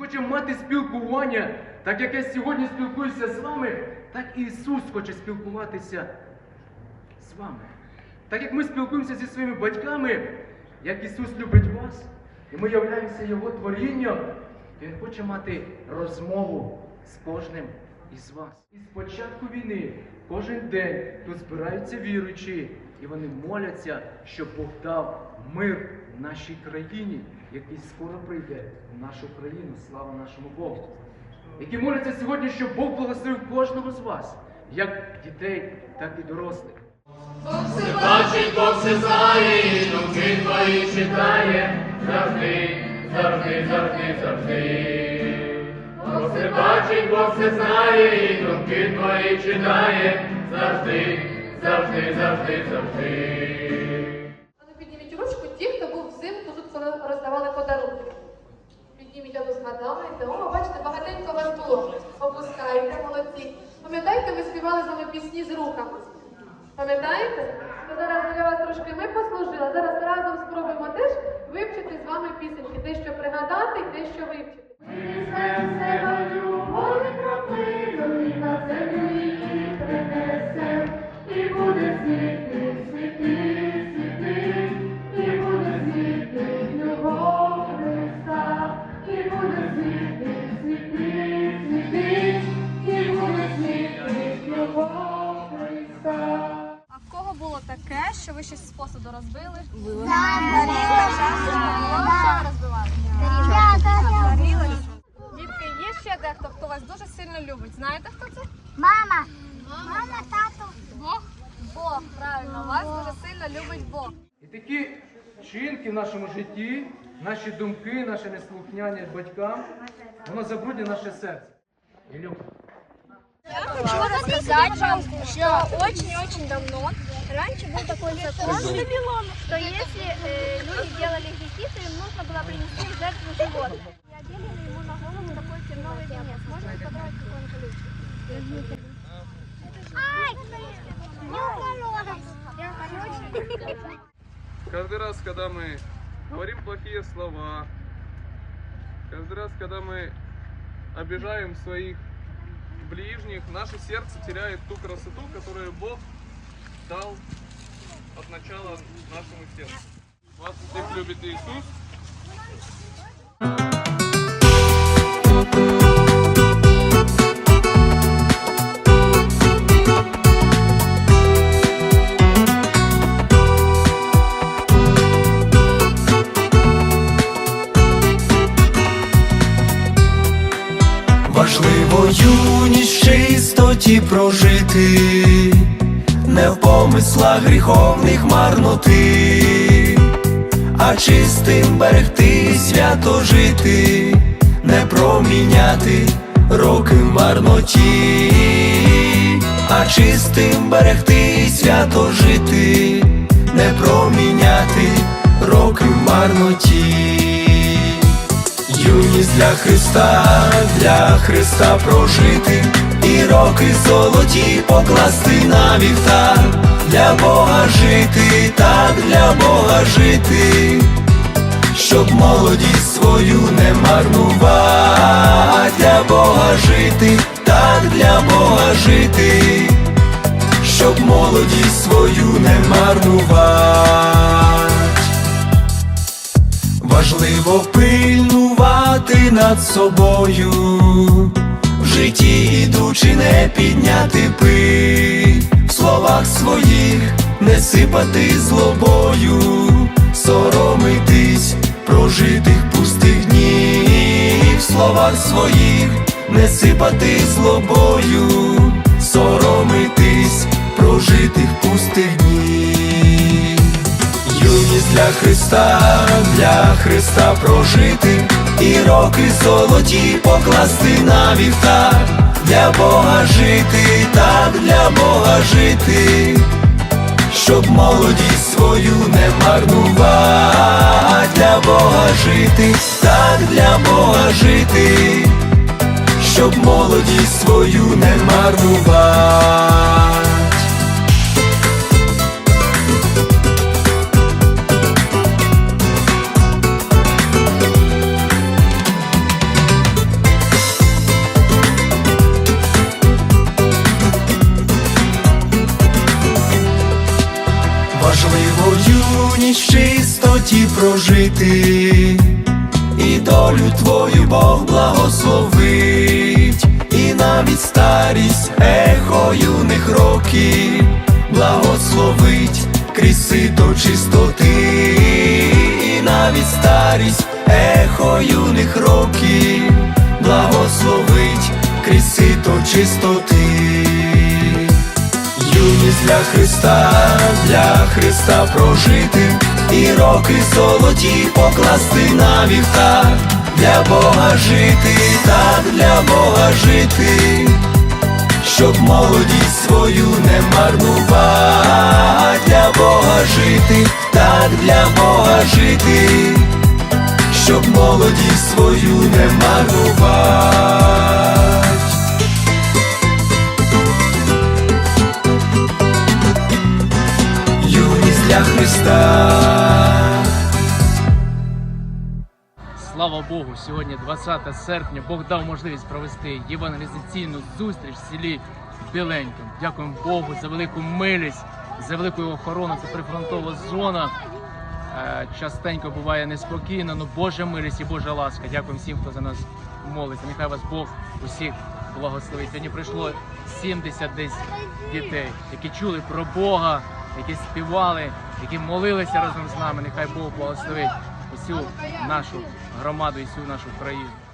хочемо мати спілкування, так як я сьогодні спілкуюся з вами, так і Ісус хоче спілкуватися з вами. Так як ми спілкуємося зі своїми батьками, як Ісус любить вас, і ми являємося Його творінням, то Він хоче мати розмову з кожним із вас. І з початку війни кожен день тут збираються віруючі, і вони моляться, щоб Бог дав мир нашій країні, який скоро прийде в нашу країну. Слава нашому Богу! Які моляться сьогодні, щоб Бог благословив кожного з вас, як дітей, так і дорослих. Бог все бачить, Бог все знає, думки твої читає, завжди, завжди, завжди, завжди. Бог все бачить, Бог все знає, думки твої читає, завжди, завжди, завжди, завжди. А ну підніміть ручку ті, хто був взимку тут, коли роздавали подарунки. Підніміть, а ну згадайте. О, бачите, багатенько вас було. Опускайте, молодці. Пам'ятаєте, ви співали з вами пісні з рухами? Пам'ятаєте? То зараз для вас трошки ми послужили, зараз разом спробуємо теж вивчити з вами пісеньки, дещо пригадати і дещо вивчити. Таке, що ви щось з посуду розбили? Дітки, є ще дехто, хто вас дуже сильно любить. Знаєте, хто це? Мама. Мама, тату. Бог? Бог, правильно, вас дуже сильно любить Бог. І такі вчинки в нашому житті, наші думки, наше неслухняні батькам, воно забруднює наше серце. Ілюх, Я хочу рассказать вам, что очень-очень давно раньше был такой закон, что если э, люди делали грехи, то им нужно было принести в жертву животных. И одели ему на голову такой терновый венец. Можно подавать какой он колючий? Ай! Не колючий. Каждый раз, когда мы говорим плохие слова, каждый раз, когда мы обижаем своих ближних, наше сердце теряет ту красоту, которую Бог дал от начала нашему сердцу. Вас всех любит Иисус. Важливо юність чистоті прожити, не в помислах гріховних марноти, а чистим берегти свято жити, не проміняти роки в марноті, а чистим берегти свято жити, не проміняти роки в марноті. Юність для Христа, для Христа прожити, і роки золоті покласти на вівтар, для Бога жити, так для Бога жити, щоб молодість свою не марнувати, для Бога жити, так для Бога жити, щоб молодість свою не марнувати. Важливо пильнувати над собою, житті ідучи, не підняти пиль, в словах своїх не сипати злобою, соромитись прожитих пустих днів, в словах своїх не сипати злобою, соромитись прожитих пустих днів. Юність для Христа, для Христа прожити, і роки золоті покласти на вівтар, для Бога жити, так для Бога жити, щоб молодість свою не марнувати, для Бога жити, так для Бога жити, щоб молодість свою не марнувати. Прожити, і долю твою Бог благословить, і навіть старість ехо юних років благословить крізь сито чистоти, і навіть старість ехо юних років благословить крізь сито чистоти. Юність для Христа, для Христа прожити, і роки золоті покласти на вівтар, для Бога жити, так для Бога жити, щоб молодість свою не марнувати, для Бога жити, так для Бога жити, щоб молодість свою не марнувати. Христа. Слава Богу, сьогодні 20 серпня. Бог дав можливість провести євангелізаційну зустріч в селі Біленьким. Дякуємо Богу за велику милість, за велику охорону. Це прифронтова зона. Е, Частенько буває неспокійно, але Божа милість і Божа ласка. Дякуємо всім, хто за нас молиться. Нехай вас Бог усіх благословить. Сьогодні прийшло 70 десь дітей, які чули про Бога, які співали, які молилися разом з нами. Нехай Бог благословить усю нашу громаду і всю нашу країну.